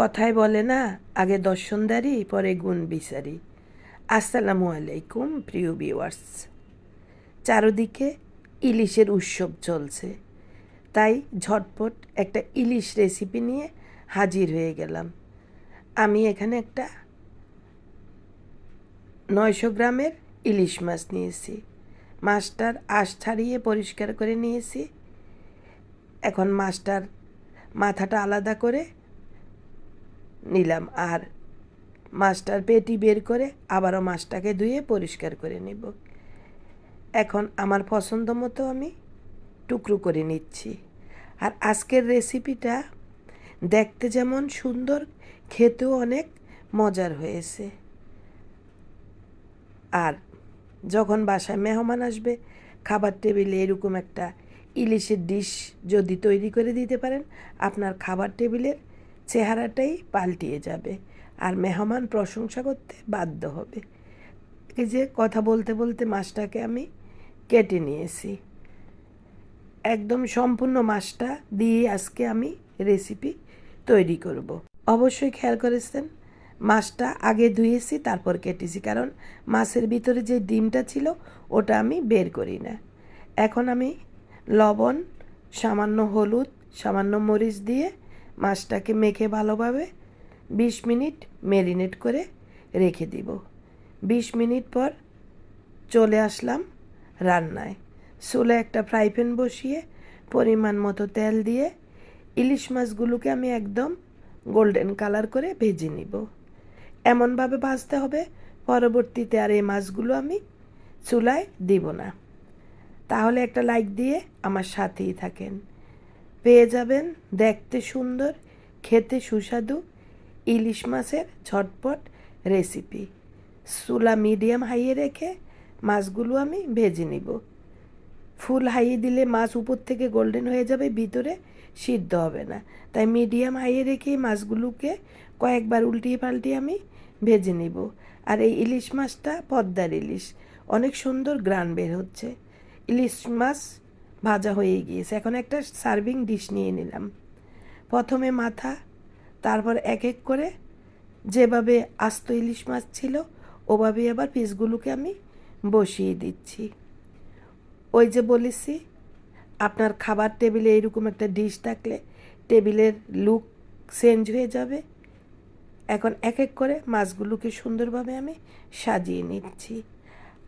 কথায় বলে না, আগে দর্শনদারি পরে গুণ বিচারি। আসসালামু আলাইকুম, প্রিয় ভিউয়ার্স চারদিকে ইলিশের উৎসব চলছে। তাই ঝটপট একটা ইলিশ রেসিপি নিয়ে হাজির হয়ে গেলাম। আমি এখানে একটা নয়শো গ্রামের ইলিশ মাছ নিয়েছি। মাছটার আঁশ ছাড়িয়ে পরিষ্কার করে নিয়েছি। এখন মাছটার মাথাটা আলাদা করে নিলাম। আর মাছটার পেটি বের করে আবারও মাছটাকে ধুয়ে পরিষ্কার করে নেব। এখন আমার পছন্দ মতো আমি টুকরো করে নিচ্ছি। আর আজকের রেসিপিটা দেখতে যেমন সুন্দর, খেতেও অনেক মজার হয়েছে। আর যখন বাসায় মেহমান আসবে, খাবার টেবিলে এরকম একটা ইলিশের ডিশ যদি তৈরি করে দিতে পারেন, আপনার খাবার টেবিলের চেহারাটাই পাল্টিয়ে যাবে আর মেহমান প্রশংসা করতে বাধ্য হবে। এই যে কথা বলতে বলতে মাছটাকে আমি কেটে নিয়েছি। একদম সম্পূর্ণ মাছটা দিয়ে আজকে আমি রেসিপি তৈরি করব। অবশ্যই খেয়াল করেছেন, মাছটা আগে ধুয়েছি, তারপর কেটেছি। কারণ মাছের ভিতরে যে ডিমটা ছিল, ওটা আমি বের করি না। এখন আমি লবণ, সামান্য হলুদ, সামান্য মরিচ দিয়ে মাছটাকে মেখে ভালোভাবে বিশ মিনিট ম্যারিনেট করে রেখে দিব। বিশ মিনিট পর চলে আসলাম রান্নায়। চুলে একটা ফ্রাই প্যান বসিয়ে পরিমাণ মতো তেল দিয়ে ইলিশ মাছগুলোকে আমি একদম গোল্ডেন কালার করে ভেজে নিব। এমনভাবে ভাজতে হবে, পরবর্তীতে আর এই মাছগুলো আমি চুলায় দিব না। তাহলে একটা লাইক দিয়ে আমার সাথেই থাকেন। পেয়ে যাবেন দেখতে সুন্দর, খেতে সুস্বাদু ইলিশ মাছের ঝটপট রেসিপি চুলা মিডিয়াম হাইয়ে রেখে মাছগুলো আমি ভেজে নিব। ফুল হাইয়ে দিলে মাছ উপর থেকে গোল্ডেন হয়ে যাবে, ভিতরে সিদ্ধ হবে না। তাই মিডিয়াম হাইয়ে রেখে মাছগুলোকে কয়েকবার উল্টিয়ে পাল্টিয়ে আমি ভেজে নিব। আর এই ইলিশ মাছটা পদ্মার ইলিশ, অনেক সুন্দর গ্রান বের হচ্ছে। ইলিশ মাছ ভাজা হয়ে গিয়েছে। এখন একটা সার্ভিং ডিশ নিয়ে নিলাম। প্রথমে মাথা, তারপর এক এক করে যেভাবে আস্ত ইলিশ মাছ ছিল, ওভাবে আবার পিসগুলোকে আমি বসিয়ে দিচ্ছি। ওই যে বলেছি, আপনার খাবার টেবিলে এরকম একটা ডিশ থাকলে টেবিলের লুক চেঞ্জ হয়ে যাবে। এখন এক এক করে মাছগুলোকে সুন্দরভাবে আমি সাজিয়ে নিচ্ছি।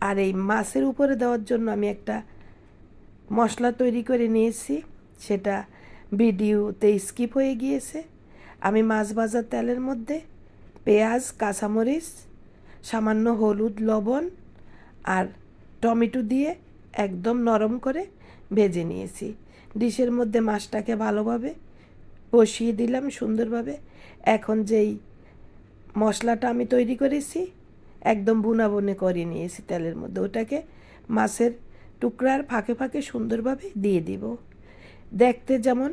আর এই মাছের উপরে দেওয়ার জন্য আমি একটা মশলা তৈরি করে নিয়েছি, সেটা ভিডিওতে স্কিপ হয়ে গিয়েছে। আমি মাছ ভাজার তেলের মধ্যে পেঁয়াজ, কাঁচামরিচ, সামান্য হলুদ, লবণ আর টমেটো দিয়ে একদম নরম করে ভেজে নিয়েছি। ডিশের মধ্যে মাছটাকে ভালোভাবে বসিয়ে দিলাম সুন্দরভাবে। এখন যেই মশলাটা আমি তৈরি করেছি, একদম বুনা বুনে করে নিয়েছি তেলের মধ্যে। ওটাকে মাছের টুকরার ফাঁকে ফাঁকে সুন্দরভাবে দিয়ে দিব। দেখতে যেমন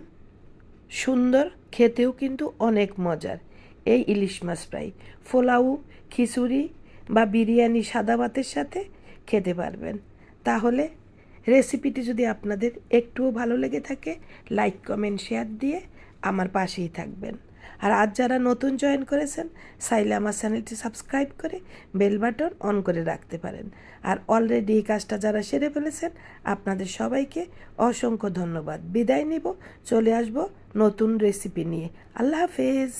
সুন্দর, খেতেও কিন্তু অনেক মজার এই ইলিশ মাছ ফ্রাই পোলাও, খিচুড়ি বা বিরিয়ানি সাদা ভাতের সাথে খেতে পারবেন। তাহলে রেসিপিটি যদি আপনাদের একটুও ভালো লেগে থাকে, লাইক, কমেন্ট, শেয়ার দিয়ে আমার পাশেই থাকবেন। আর আজ যারা নতুন জয়েন করেছেন চাইলে আমার চ্যানেলটি সাবস্ক্রাইব করে বেল বাটন অন করে রাখতে পারেন। আর অলরেডি এই কাজটা যারা সেরে ফেলেছেন, আপনাদের সবাইকে অসংখ্য ধন্যবাদ। বিদায় নিব, চলে আসব নতুন রেসিপি নিয়ে। আল্লাহ হাফেজ!